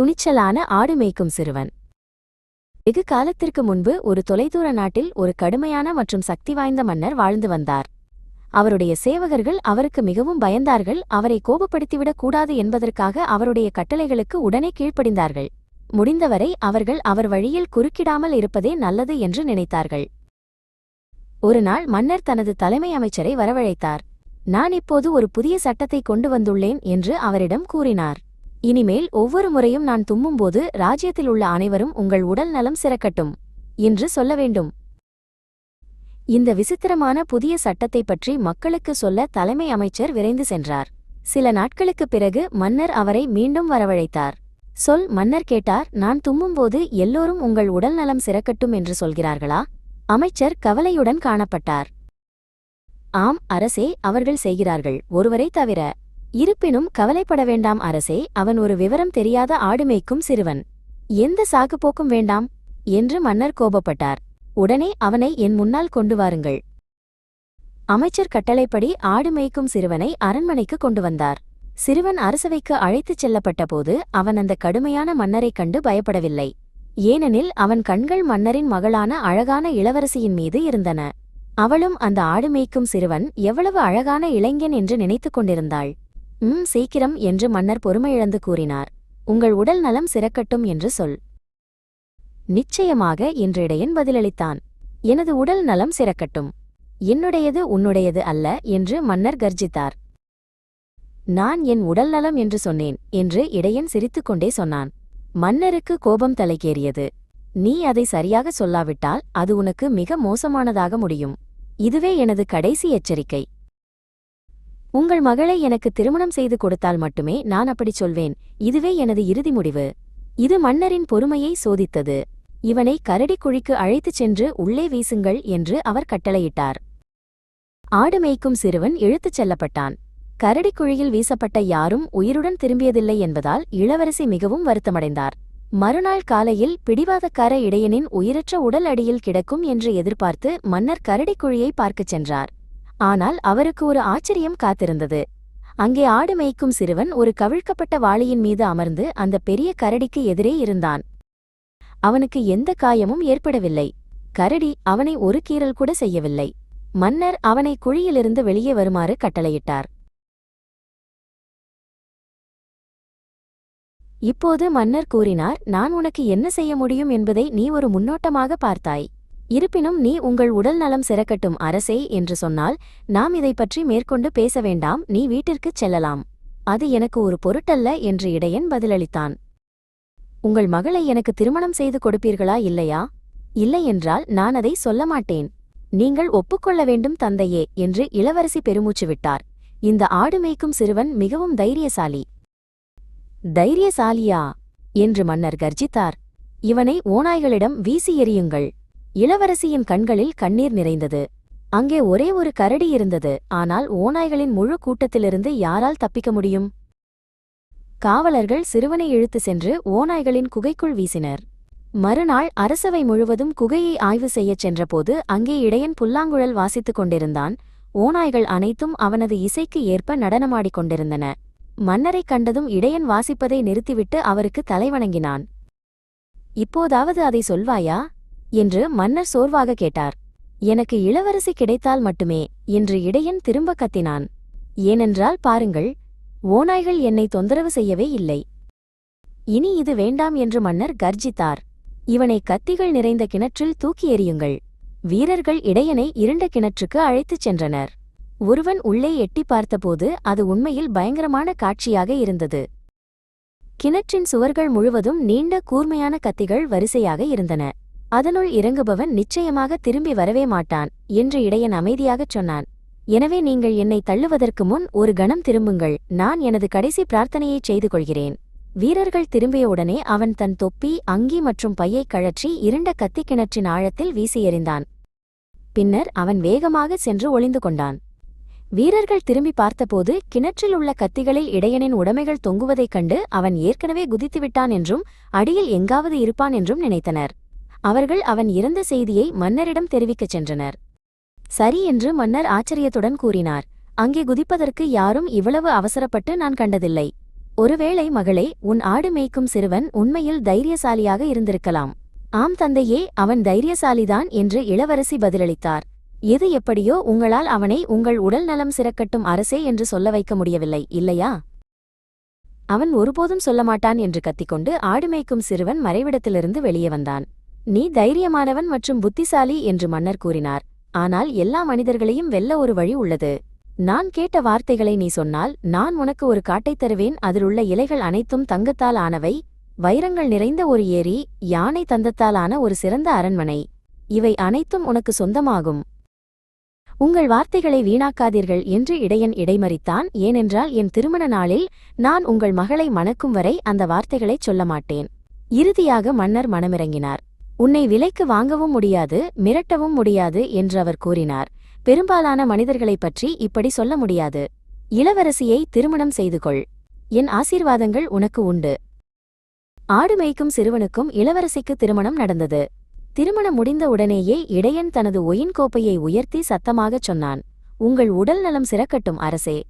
துணிச்சலான ஆடு மேய்க்கும் சிறுவன். வெகு காலத்திற்கு முன்பு ஒரு தொலைதூர நாட்டில் ஒரு கடுமையான மற்றும் சக்தி வாய்ந்த மன்னர் வாழ்ந்து வந்தார். அவருடைய சேவகர்கள் அவருக்கு மிகவும் பயந்தார்கள் அவரை கோபப்படுத்திவிடக் கூடாது என்பதற்காக அவருடைய கட்டளைகளுக்கு உடனே கீழ்ப்படிந்தார்கள். முடிந்தவரை அவர்கள் அவர் வழியில் குறுக்கிடாமல் இருப்பதே நல்லது என்று நினைத்தார்கள். ஒருநாள் மன்னர் தனது தலைமை அமைச்சரை வரவழைத்தார். நான் இப்போது ஒரு புதிய சட்டத்தை கொண்டு வந்துள்ளேன் என்று அவரிடம் கூறினார். இனிமேல் ஒவ்வொரு முறையும் நான் தும்மும்போது ராஜ்யத்தில் உள்ள அனைவரும் உங்கள் உடல் நலம் சிறக்கட்டும் என்று சொல்ல வேண்டும். இந்த விசித்திரமான புதிய சட்டத்தை பற்றி மக்களுக்கு சொல்ல தலைமை அமைச்சர் விரைந்து சென்றார். சில நாட்களுக்குப் பிறகு மன்னர் அவரை மீண்டும் வரவழைத்தார். சொல் மன்னர் கேட்டார் நான் தும்மும்போது எல்லோரும் உங்கள் உடல் நலம் சிறக்கட்டும் என்று சொல்கிறார்களா? அமைச்சர் கவலையுடன் காணப்பட்டார். ஆம் அரசே அவர்கள் செய்கிறார்கள். ஒருவரை தவிர இருப்பினும் கவலைப்பட வேண்டாம் அரசே அவன் ஒரு விவரம் தெரியாத ஆடு மேய்க்கும் சிறுவன். எந்த சாக்குப்போக்கும் வேண்டாம் என்று மன்னர் கோபப்பட்டார். உடனே அவனை என் முன்னால் கொண்டு வாருங்கள். அமைச்சர் கட்டளைப்படி ஆடு மேய்க்கும் சிறுவனை அரண்மனைக்கு கொண்டு வந்தார். சிறுவன் அரசவைக்கு அழைத்துச் செல்லப்பட்டபோது அவன் அந்த கடுமையான மன்னரைக் கண்டு பயப்படவில்லை. ஏனெனில் அவன் கண்கள் மன்னரின் மகளான அழகான இளவரசியின் மீது இருந்தன. அவளும் அந்த ஆடு மேய்க்கும் சிறுவன் எவ்வளவு அழகான இளைஞன் என்று நினைத்துக் கொண்டிருந்தாள். ம் சீக்கிரம் என்று மன்னர் பொறுமையிழந்து கூறினார். உங்கள் உடல் நலம் சிறக்கட்டும் என்று சொல். நிச்சயமாக என்று இடையன் பதிலளித்தான். எனது உடல் நலம் சிறக்கட்டும். என்னுடையது உன்னுடையது அல்ல என்று மன்னர் கர்ஜித்தார். நான் என் உடல் நலம் என்று சொன்னேன் என்று இடையன் சிரித்துக்கொண்டே சொன்னான். மன்னருக்கு கோபம் தலைக்கேறியது. நீ அதை சரியாக சொல்லாவிட்டால் அது உனக்கு மிக மோசமானதாக முடியும். இதுவே எனது கடைசி எச்சரிக்கை. உங்கள் மகளை எனக்கு திருமணம் செய்து கொடுத்தால் மட்டுமே நான் அப்படிச் சொல்வேன். இதுவே எனது இறுதி முடிவு. இது மன்னரின் பொறுமையை சோதித்தது. இவனை கரடி குழிக்கு அழைத்துச் சென்று உள்ளே வீசுங்கள் என்று அவர் கட்டளையிட்டார். ஆடு மேய்க்கும் சிறுவன் இழுத்துச் செல்லப்பட்டான். கரடிக் குழியில் வீசப்பட்ட யாரும் உயிருடன் திரும்பியதில்லை என்பதால் இளவரசி மிகவும் வருத்தமடைந்தார். மறுநாள் காலையில் பிடிவாதக்கார இடையனின் உயிரற்ற உடல் அடியில் கிடக்கும் என்று எதிர்பார்த்து மன்னர் கரடிக் குழியை பார்க்கச் சென்றார். ஆனால் அவருக்கு ஒரு ஆச்சரியம் காத்திருந்தது. அங்கே ஆடு மேய்க்கும் சிறுவன் ஒரு கவிழ்க்கப்பட்ட வாளியின் மீது அமர்ந்து அந்த பெரிய கரடிக்கு எதிரே இருந்தான். அவனுக்கு எந்த காயமும் ஏற்படவில்லை. கரடி அவனை ஒரு கீறல் கூட செய்யவில்லை. மன்னர் அவனை குழியிலிருந்து வெளியே வருமாறு கட்டளையிட்டார். இப்போது மன்னர் கூறினார் நான் உனக்கு என்ன செய்ய முடியும் என்பதை நீ ஒரு முன்னோட்டமாக பார்த்தாய். இருப்பினும் நீ உங்கள் உடல் நலம் சிறக்கட்டும் அரசே என்று சொன்னால் நாம் இதை பற்றி மேற்கொண்டு பேச வேண்டாம் நீ வீட்டிற்குச் செல்லலாம். அது எனக்கு ஒரு பொருட்டல்ல என்று இடையன் பதிலளித்தான். உங்கள் மகளை எனக்கு திருமணம் செய்து கொடுப்பீர்களா இல்லையா? இல்லையென்றால் நான் அதை சொல்ல மாட்டேன். நீங்கள் ஒப்புக்கொள்ள வேண்டும் தந்தையே என்று இளவரசி பெருமூச்சு விட்டார். இந்த ஆடு மேய்க்கும் சிறுவன் மிகவும் தைரியசாலி. தைரியசாலியா? என்று மன்னர் கர்ஜித்தார். இவனை ஓநாய்களிடம் வீசி எறியுங்கள். இளவரசியின் கண்களில் கண்ணீர் நிறைந்தது. அங்கே ஒரே ஒரு கரடி இருந்தது. ஆனால் ஓநாய்களின் முழு கூட்டத்திலிருந்து யாரால் தப்பிக்க முடியும்? காவலர்கள் சிறுவனை இழுத்து சென்று ஓநாய்களின் குகைக்குள் வீசினர். மறுநாள் அரசவை முழுவதும் குகையை ஆய்வு செய்யச் சென்றபோது அங்கே இடையன் புல்லாங்குழல் வாசித்துக் கொண்டிருந்தான். ஓநாய்கள் அனைத்தும் அவனது இசைக்கு ஏற்ப நடனமாடிக் கொண்டிருந்தன. மன்னரைக் கண்டதும் இடையன் வாசிப்பதை நிறுத்திவிட்டு அவருக்கு தலைவணங்கினான். இப்போதாவது அதை சொல்வாயா? என்று மன்னர் சோர்வாக கேட்டார். எனக்கு இளவரசி கிடைத்தால் மட்டுமே என்று இடையன் திரும்ப கத்தினான். ஏனென்றால் பாருங்கள் ஓநாய்கள் என்னை தொந்தரவு செய்யவே இல்லை. இனி இது வேண்டாம் என்று மன்னர் கர்ஜித்தார். இவனை கத்திகள் நிறைந்த கிணற்றில் தூக்கி எறியுங்கள். வீரர்கள் இடையனை இருண்ட கிணற்றுக்கு அழைத்துச் சென்றனர். ஒருவன் உள்ளே எட்டி பார்த்தபோது அது உண்மையில் பயங்கரமான காட்சியாக இருந்தது. கிணற்றின் சுவர்கள் முழுவதும் நீண்ட கூர்மையான கத்திகள் வரிசையாக இருந்தன. அதனுள் இறங்குபவன் நிச்சயமாக திரும்பி வரவே மாட்டான் என்று இடையன் அமைதியாகச் சொன்னான். எனவே நீங்கள் என்னை தள்ளுவதற்கு முன் ஒரு கணம் திரும்புங்கள். நான் எனது கடைசி பிரார்த்தனையைச் செய்து கொள்கிறேன் வீரர்கள் திரும்பியவுடனே அவன் தன் தொப்பி அங்கி மற்றும் பையைக் கழற்றி இருண்ட கத்திக் கிணற்றின் ஆழத்தில் வீசி எறிந்தான். பின்னர் அவன் வேகமாக சென்று ஒளிந்து கொண்டான். வீரர்கள் திரும்பி பார்த்தபோது கிணற்றில் உள்ள கத்திகளில் இடையனின் உடைமைகள் தொங்குவதைக் கண்டு அவன் ஏற்கனவே குதித்துவிட்டான் என்றும் அடியில் எங்காவது இருப்பான் என்றும் நினைத்தனர். அவர்கள் அவன் இறந்த செய்தியை மன்னரிடம் தெரிவிக்கச் சென்றனர். சரி என்று மன்னர் ஆச்சரியத்துடன் கூறினார் அங்கே குதிப்பதற்கு யாரும் இவ்வளவு அவசரப்பட்டு நான் கண்டதில்லை. ஒருவேளை மகளே உன் ஆடு மேய்க்கும் சிறுவன் உண்மையில் தைரியசாலியாக இருந்திருக்கலாம். ஆம் தந்தையே அவன் தைரியசாலிதான் என்று இளவரசி பதிலளித்தார். எது எப்படியோ உங்களால் அவனை உங்கள் உடல் நலம் சிறக்கட்டும் அரசே என்று சொல்ல வைக்க முடியவில்லை இல்லையா? அவன் ஒருபோதும் சொல்ல மாட்டான் என்று கத்திக்கொண்டு ஆடு மேய்க்கும் சிறுவன் மறைவிடத்திலிருந்து வெளியே வந்தான். நீ தைரியமானவன் மற்றும் புத்திசாலி என்று மன்னர் கூறினார். ஆனால் எல்லா மனிதர்களையும் வெல்ல ஒரு வழி உள்ளது. நான் கேட்ட வார்த்தைகளை நீ சொன்னால் நான் உனக்கு ஒரு காட்டைத் தருவேன். அதிலுள்ள இலைகள் அனைத்தும் தங்கத்தால் ஆனவை. வைரங்கள் நிறைந்த ஒரு ஏரி யானை தந்தத்தாலான ஒரு சிறந்த அரண்மனை. இவை அனைத்தும் உனக்கு சொந்தமாகும். உங்கள் வார்த்தைகளை வீணாக்காதீர்கள் என்று இடையன் இடைமறித்தான். ஏனென்றால் என் திருமண நாளில் நான் உங்கள் மகளை மணக்கும் வரை அந்த வார்த்தைகளைச் சொல்ல மாட்டேன். இறுதியாக மன்னர் மனமிறங்கினார். உன்னை விலைக்கு வாங்கவும் முடியாது மிரட்டவும் முடியாது என்று அவர் கூறினார். பெரும்பாலான மனிதர்களைப் பற்றி இப்படி சொல்ல முடியாது. இளவரசியை திருமணம் செய்து கொள். என் ஆசீர்வாதங்கள் உனக்கு உண்டு. ஆடு மேய்க்கும் சிறுவனுக்கும் இளவரசிக்கு திருமணம் நடந்தது. திருமணம் முடிந்த உடனேயே இடையன் தனது ஒயின் கோப்பையை உயர்த்தி சத்தமாகச் சொன்னான். உங்கள் உடல் நலம் சிறக்கட்டும் அரசே.